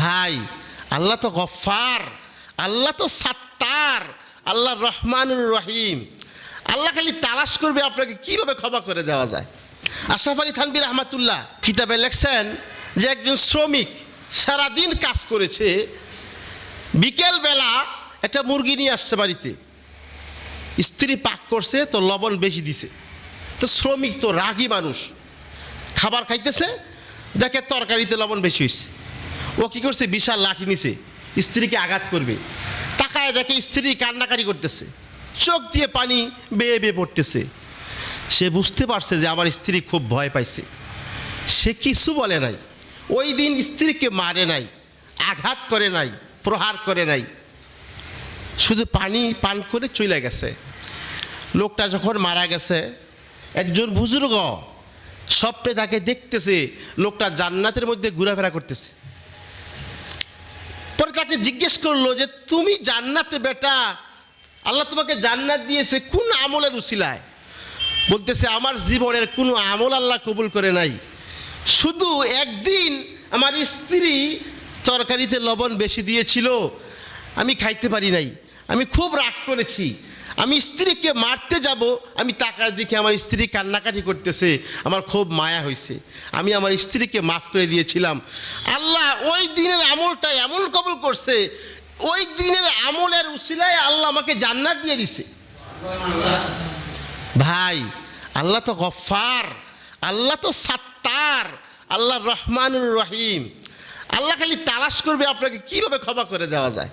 ভাই, আল্লাহ তো গফার আল্লাহ তো সাত্তার, আল্লাহ রহমানুর রহিম। আল্লাহ খালি তালাশ করবে আপনাকে কীভাবে ক্ষমা করে দেওয়া যায়। আশরাফ আলী থানবির রহমাতুল্লাহ কিতাবে লেখছেন যে একজন শ্রমিক সারাদিন কাজ করেছে, বিকেলবেলা একটা মুরগি নিয়ে আসছে বাড়িতে। স্ত্রী পাক করছে, তো লবণ বেশি দিছে। তো শ্রমিক তো রাগী মানুষ। খাবার খাইতেছে, দেখে তরকারিতে লবণ বেশি হয়েছে ও কি করছে? বিশাল লাঠি নিছে। স্ত্রীকে আঘাত করবে। তাকায় দেখে স্ত্রী কান্নাকারি করতেছে। চোখ দিয়ে পানি বেয়ে বেয়ে পড়তেছে। সে বুঝতে পারছে যে আমার স্ত্রী খুব ভয় পাইছে। সে কিছু বলে নাই। ওই দিন স্ত্রীকে মারে নাই, আঘাত করে নাই, প্রহার করে নাই। শুধু পানি পান করে চলে গেছে। লোকটা যখন মারা গেছে, একজন বুজুর্গ স্বপ্নে তাকে দেখতেছে। লোকটা জান্নাতের মধ্যে ঘোরাফেরা করতেছে। তাকে জিজ্ঞেস করল যে, তুমি জান্নাতে বেটা? আল্লাহ তোমাকে জান্নাত দিয়েছে কোন আমলের উশিলায় বলতেছে, আমার জীবনের কোনো আমল আল্লাহ কবুল করে নাই। শুধু একদিন আমার স্ত্রী তরকারিতে লবণ বেশি দিয়েছিল। আমি খাইতে পারি নাই। আমি খুব রাগ করেছি। আমি স্ত্রীকে মারতে যাব, আমি টাকা দেখে আমার স্ত্রী কান্নাকাটি করতেছে, আমার খুব মায়া হয়েছে আমি আমার স্ত্রীকে মাফ করে দিয়েছিলাম। আল্লাহ ওই দিনের আমলটা এমন কবল করছে, ওই দিনের আমলের উসিলায় আল্লাহ আমাকে জান্নাত দিয়ে দিছে। ভাই, আল্লাহ তো গফার আল্লাহ তো সাত্তার, আল্লাহ রহমানুর রহিম। আল্লাহ খালি তালাশ করবে আপনাকে কীভাবে ক্ষমা করে দেওয়া যায়?